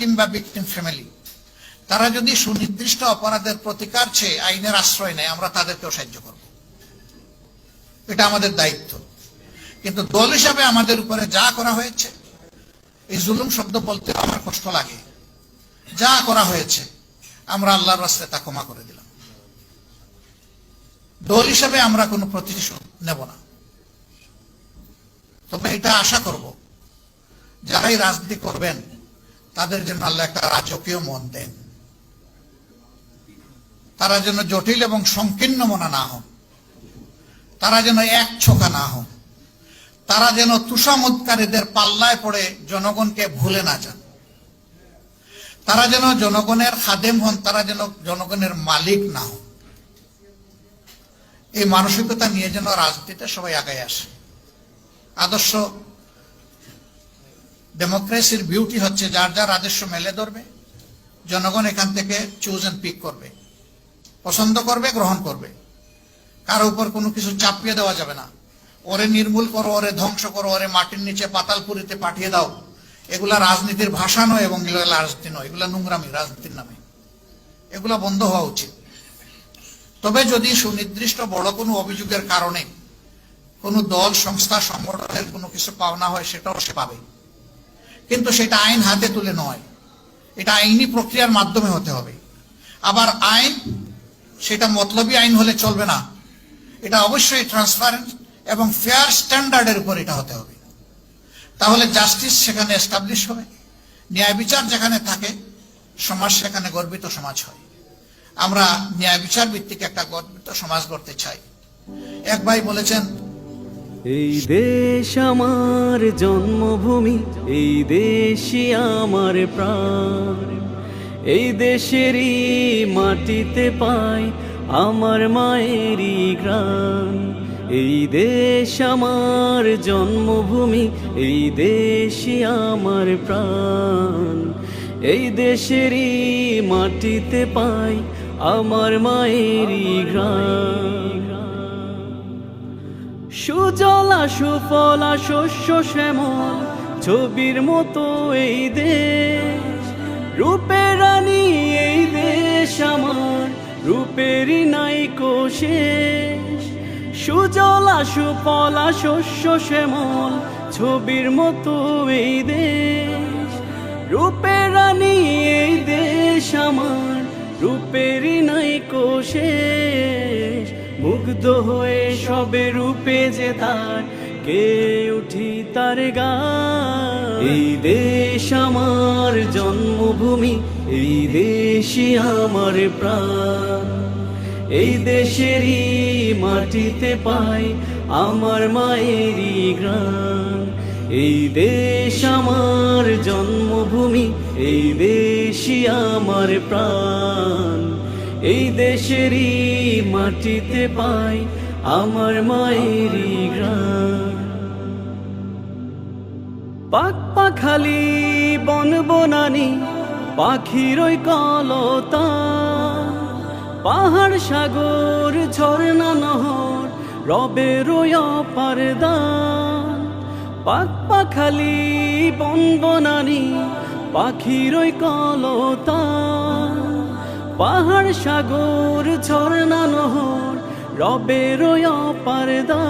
কিংবা victim family তারা যদি সুনির্দিষ্ট অপরাধের প্রতিকার চেয়ে আইনের আশ্রয় নেয়, আমরা তাদেরকেও সাহায্য করব। এটা আমাদের দায়িত্ব। কিন্তু দল হিসাবে আমাদের উপরে যা করা হয়েছে, এই জুলুম শব্দ বলতে আমার কষ্ট লাগে। যা করা হয়েছে, আমরা আল্লাহর রাস্তায় তা ক্ষমা করে দিলাম। দল হিসাবে আমরা কোনো প্রতিশোধ নেব না। তবে এটা আশা করব, যারাই রাজনীতি করবেন তাদের জন্য আল্লাহ একটা রাজকীয় মন দেন। তারা যেন জটিল এবং সংকীর্ণ মনা না হোক তারা যেন এক ছোকা না হোক তারা যেন তুষামতকারীদের পাল্লায় পড়ে জনগণকে ভুলে না যান। তারা যেন জনগণের খাদেম হন, তারা যেন জনগণের মালিক না হন। এই মানসিকতা নিয়ে যেন রাজনীতিতে সবাই আগায় আসে। আদর্শ ডেমোক্রেসির বিউটি হচ্ছে যার যার রাজস্ব মেলে ধরবে, জনগণ এখান থেকে চুজ এন্ড পিক করবে, পছন্দ করবে, গ্রহণ করবে। কারও উপর কোনো কিছু চাপিয়ে দেওয়া যাবে না। ওরে নির্মূল করো, ওরে ধ্বংস করো, ওরে মাটির নিচে পাতালপুরিতে পাঠিয়ে দাও। এগুলা রাজনীতির ভাষা নয় এবং এগুলো রাজনীতি নয়, এগুলা নোংরামি, রাজনীতির নামে। এগুলা বন্ধ হওয়া উচিত। তবে যদি সুনির্দিষ্ট বড় কোনো অভিযোগের কারণে কোনো দল, সংস্থা, সংগঠনের কোনো কিছু পাওনা হয়, সেটাও সে পাবে। কিন্তু সেটা আইন হাতে তুলে নয়। এটা আইনি প্রক্রিয়ার মাধ্যমে হতে হবে। আবার আইন, সেটা মতলবী আইন হলে চলবে না। এটা অবশ্যই ট্রান্সপারেন্ট এবং ফেয়ার স্ট্যান্ডার্ডের উপর এটা হতে হবে। তাহলে জাস্টিস সেখানে এস্টাবলিশ হবে, ন্যায় বিচার যেখানে থাকে, সমাজ সেখানে গর্বিত সমাজ হয়। আমরা ন্যায় বিচার ভিত্তিক একটা গর্বিত সমাজ গড়তে চাই। এক ভাই বলেছেন এই দেশ আমার জন্মভূমি, এই দেশই আমার প্রাণ। এই দেশেরই মাটিতে পাই আমার মায়েরই গ্রাম এই দেশ আমার জন্মভূমি, এই দেশই আমার প্রাণ। এই দেশেরই মাটিতে পাই আমার মায়েরই গ্রাম সুজলা সুফলা শস্য শ্যামল, ছবির মতো এই দেশ। রূপের রানী এই দেশ আমার, রূপেরই নাই শেষ। সুজলা সুফলা শস্য শ্যামল, ছবির মতো এই দেশ। রূপের রানী এই দেশ আমার, রূপেরই নাই শেষ। মুগ্ধ হয়ে সবে রূপে যে তার, কে উঠি তার গা এই দেশ আমার জন্মভূমি, এই দেশই আমার প্রাণ। এই দেশেরই মাটিতে পাই আমার মায়েরই গ্রাম এই দেশ আমার জন্মভূমি, এই দেশই আমার প্রাণ। এই দেশেরই মাটিতে পাই আমার মায়েরই পাক পাখালি বন বনানি, পাখির ওই কলতা। পাহাড় সাগর, ঝর্ণা নহর, রবের ওই অপারদান। পাক পাখালি বন বনানি, পাখির ওই কলতা। পাহাড় সাগর ঝর্ণা নহর রবের পারদা